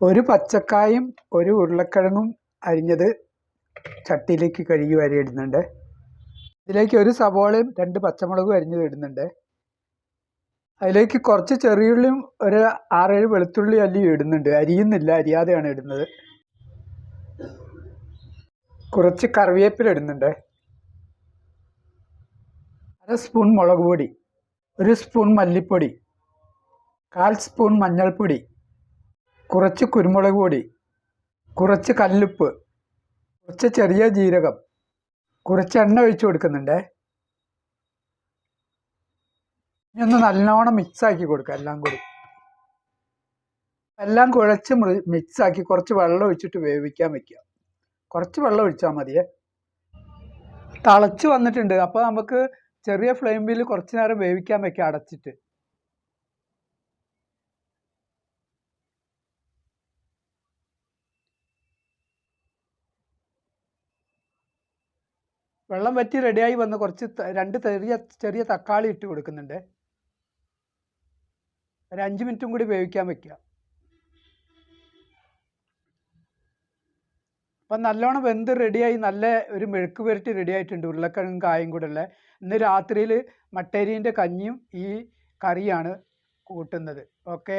ഒരു പച്ചക്കായും ഒരു ഉരുളക്കിഴങ്ങും അരിഞ്ഞത് ചട്ടിയിലേക്ക് കഴുകി വരെ ഇടുന്നുണ്ട്. ഇതിലേക്ക് ഒരു സവോളയും രണ്ട് പച്ചമുളകും അരിഞ്ഞത് ഇടുന്നുണ്ട്. അതിലേക്ക് കുറച്ച് ചെറിയുള്ളിയും ഒരു ആറേഴ് വെളുത്തുള്ളി അല്ലിയും ഇടുന്നുണ്ട്. അരിയുന്നില്ല അരിയാതെയാണ് ഇടുന്നത്. കുറച്ച് കറിവേപ്പില ഇടുന്നുണ്ട്. അര സ്പൂൺ മുളക് പൊടി ഒരു സ്പൂൺ മല്ലിപ്പൊടി കാൽ സ്പൂൺ മഞ്ഞൾപ്പൊടി കുറച്ച് കുരുമുളക് പൊടി കുറച്ച് കല്ലുപ്പ് കുറച്ച് ചെറിയ ജീരകം കുറച്ച് എണ്ണ ഒഴിച്ചു കൊടുക്കുന്നുണ്ട്. ഇനി ഒന്ന് നല്ലോണം മിക്സാക്കി കൊടുക്കുക എല്ലാം കൂടി. എല്ലാം കുഴച്ച് മിക്സാക്കി കുറച്ച് വെള്ളം ഒഴിച്ചിട്ട് വേവിക്കാൻ വെക്കുക. കുറച്ച് വെള്ളം ഒഴിച്ചാൽ മതിയേ. തിളച്ച് വന്നിട്ടുണ്ട്. അപ്പോൾ നമുക്ക് ചെറിയ ഫ്ലെയിമിൽ കുറച്ച് നേരം വേവിക്കാൻ വെക്കാം അടച്ചിട്ട്. വെള്ളം വറ്റി റെഡിയായി വന്ന് കുറച്ച് രണ്ട് ചെറിയ ചെറിയ തക്കാളി ഇട്ട് കൊടുക്കുന്നുണ്ട്. ഒരു അഞ്ച് മിനിറ്റും കൂടി വേവിക്കാൻ വെക്കുക. അപ്പം നല്ലോണം വെന്ത് റെഡിയായി നല്ല ഒരു മെഴുക്ക് പുരട്ടി റെഡി ആയിട്ടുണ്ട്. ഉരുളക്കിഴങ്ങും കായും കൂടെ ഉള്ള. ഇന്ന് രാത്രിയിൽ മട്ടേരീന്റെ കഞ്ഞിയും ഈ കറിയാണ് കൂട്ടുന്നത്. ഓക്കേ